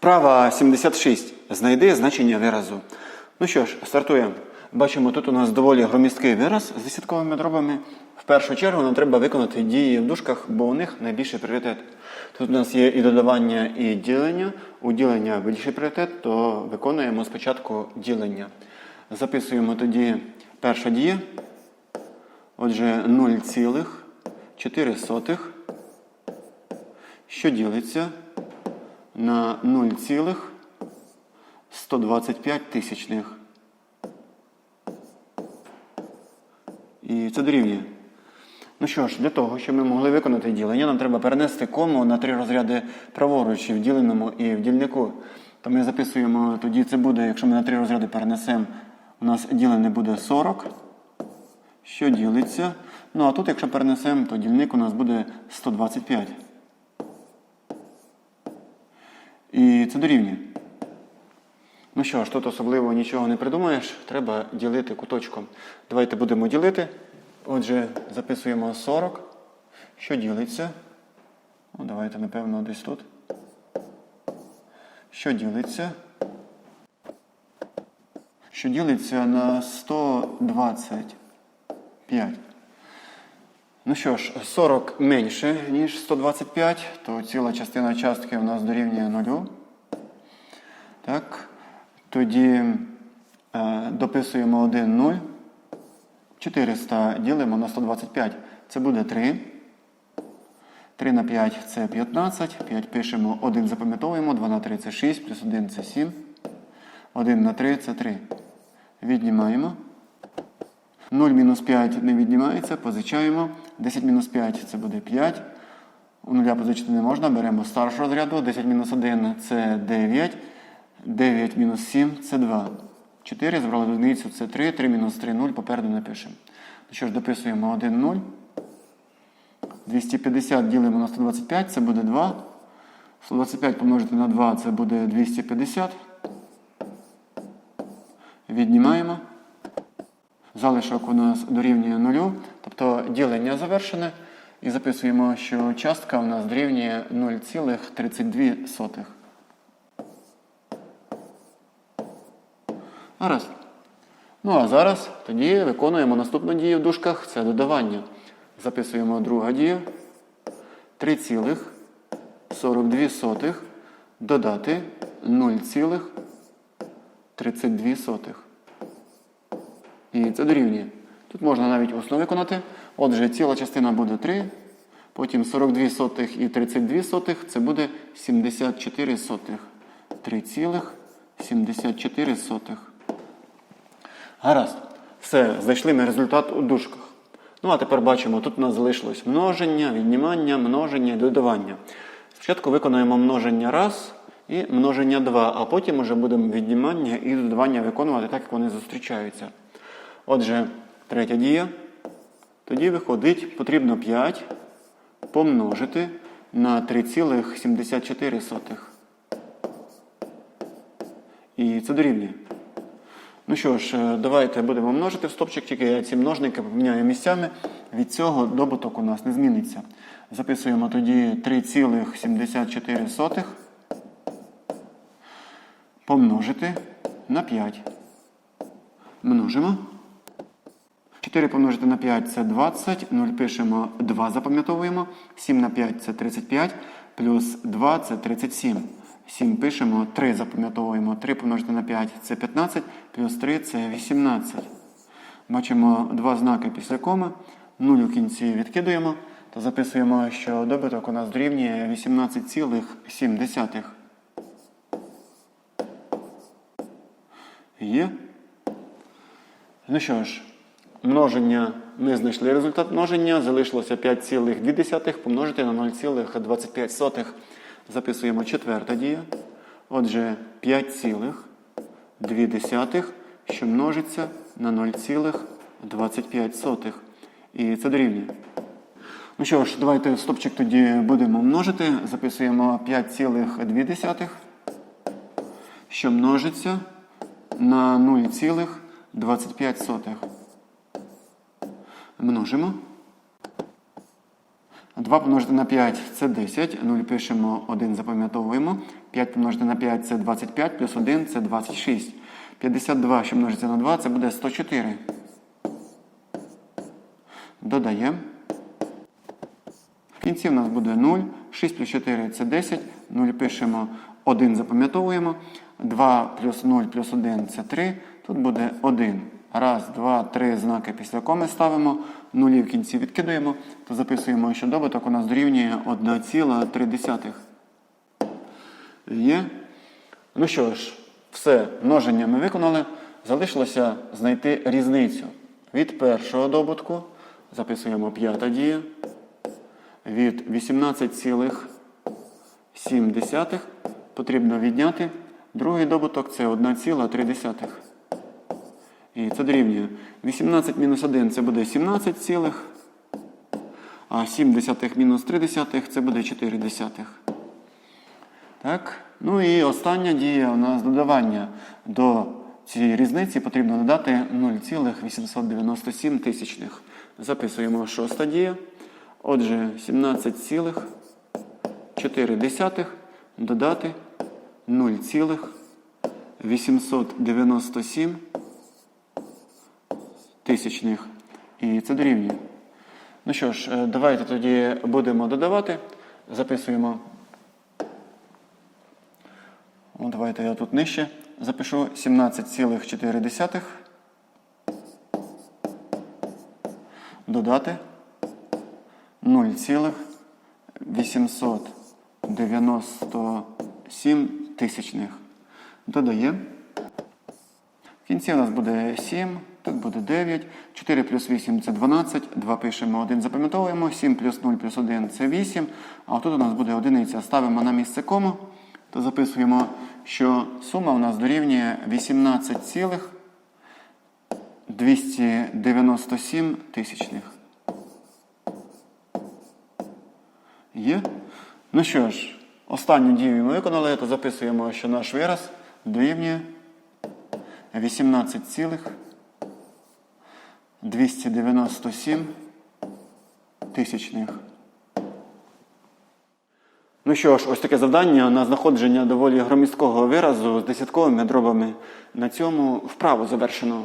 Вправа 76. Знайди значення виразу. Ну що ж, стартуємо. Бачимо, тут у нас доволі громісткий вираз з десятковими дробами. В першу чергу нам треба виконати дії в дужках, бо у них найбільший пріоритет. Тут у нас є і додавання, і ділення. У ділення більший пріоритет, то виконуємо спочатку ділення. Записуємо тоді перша дія. Отже, 0,4, що ділиться на 0,125 тисячних. І це дорівнює. Ну що ж, для того, щоб ми могли виконати ділення, нам треба перенести кому на три розряди праворуч і в діленому і в дільнику. То ми записуємо, тоді це буде, якщо ми на три розряди перенесемо, у нас ділене буде 40, що ділиться. Ну а тут, якщо перенесемо, то дільник у нас буде 125. І це дорівнює. Ну що ж, тут особливо нічого не придумаєш, треба ділити куточком. Давайте будемо ділити. Отже, записуємо 40, що ділиться. Ну, давайте, напевно, десь тут. Що ділиться? Що ділиться на 125. Ну що ж, 40 менше, ніж 125, то ціла частина частки у нас дорівнює 0. Так. Тоді е, дописуємо 1 0. 400 ділимо на 125. Це буде 3. 3 на 5 це 15. 5 пишемо, 1 запам'ятовуємо, 2 на 3 це 6, плюс 1 це 7. 1 на 3 це 3. Віднімаємо. 0 мінус 5 не віднімається, позичаємо. 10 мінус 5 це буде 5. У нуля позичити не можна, беремо старшого розряду. 10 мінус 1 це 9. 9 мінус 7 це 2. 4, збрали одиницю, це 3. 3 мінус 3 0, попереду напишемо. Ну що ж, дописуємо 1 0. 250 ділимо на 125, це буде 2. 125 помножити на 2 це буде 250. Віднімаємо. Залишок у нас дорівнює 0, тобто ділення завершене. І записуємо, що частка у нас дорівнює 0,32. Гаразд. Ну а зараз тоді виконуємо наступну дію в дужках це додавання. Записуємо друга дія. 3,42 додати 0,32. І це дорівнює. Тут можна навіть усно виконати. Отже, ціла частина буде 3, потім 42 сотих і 32 сотих це буде 74 сотих. 3,74 сотих. Гаразд. Все, знайшли ми результат у дужках. Ну, а тепер бачимо, тут у нас залишилось множення, віднімання, множення і додавання. Спочатку виконаємо множення раз і множення 2, а потім вже будемо віднімання і додавання виконувати так, як вони зустрічаються. Отже, третя дія. Тоді виходить, потрібно 5 помножити на 3,74. І це дорівнює. Ну що ж, е, давайте будемо множити в стопчик, тільки ці множники поміняю місцями. Від цього добуток у нас не зміниться. Записуємо тоді 3,74 помножити на 5. Множимо. 4 помножити на 5 це 20. 0 пишемо 2, запам'ятовуємо. 7 на 5 це 35. Плюс 2 це 37. 7 пишемо, 3 запам'ятовуємо. 3 помножити на 5 це 15, плюс 3 це 18. Бачимо два знаки після коми. 0 у кінці відкидуємо. То записуємо, що добуток у нас дорівнює 18,7. Є. Ну що ж, множення, ми знайшли результат множення. Залишилося 5,2 помножити на 0,25. Записуємо четверта дія. Отже, 5,2, що множиться на 0,25. І це дорівнює. Ну що ж, давайте стопчик тоді будемо множити. Записуємо 5,2, що множиться на 0,25. Множимо. 2 помножити на 5 це 10. 0 пишемо, 1 запам'ятовуємо. 5 помножити на 5 це 25, плюс 1 це 26. 52, що множиться на 2, це буде 104. Додаємо. В кінці в нас буде 0. 6 плюс 4 це 10. 0 пишемо, 1 запам'ятовуємо. 2 плюс 0 плюс 1 це 3. Тут буде 1. Раз, два, три знаки після коми ставимо. Нулі в кінці відкидуємо. То записуємо, що добуток у нас дорівнює 1,3. Є. Ну що ж, все, множення ми виконали. Залишилося знайти різницю. Від першого добутку записуємо п'ята дія. Від 18,7 потрібно відняти. Другий добуток це 1,3. І це дорівнює. 18 мінус 1 це буде 17 цілих. А 7 десятих мінус 3 десятих це буде 4 десятих. Так. Ну і остання дія у нас додавання. До цієї різниці потрібно додати 0,897 тисячних. Записуємо шоста дія. Отже, 17,4 додати 0,897 тисячних. І це дорівнює. Ну що ж, е, давайте тоді будемо додавати. Записуємо. О, давайте я тут нижче запишу 17,4. Додати 0,897 тисячних. Додаємо. В кінці у нас буде 7, тут буде 9. 4 плюс 8 це 12. 2 пишемо, 1 запам'ятовуємо. 7 плюс 0 плюс 1 це 8. А тут у нас буде одиниця. Ставимо на місце кому, то записуємо, що сума у нас дорівнює 18,297 тисячних. Є? Ну що ж, останню дію ми виконали, то записуємо, що наш вираз дорівнює 297 тисячних. Ну що ж, ось таке завдання на знаходження доволі громісткого виразу з десятковими дробами. На цьому вправу завершено.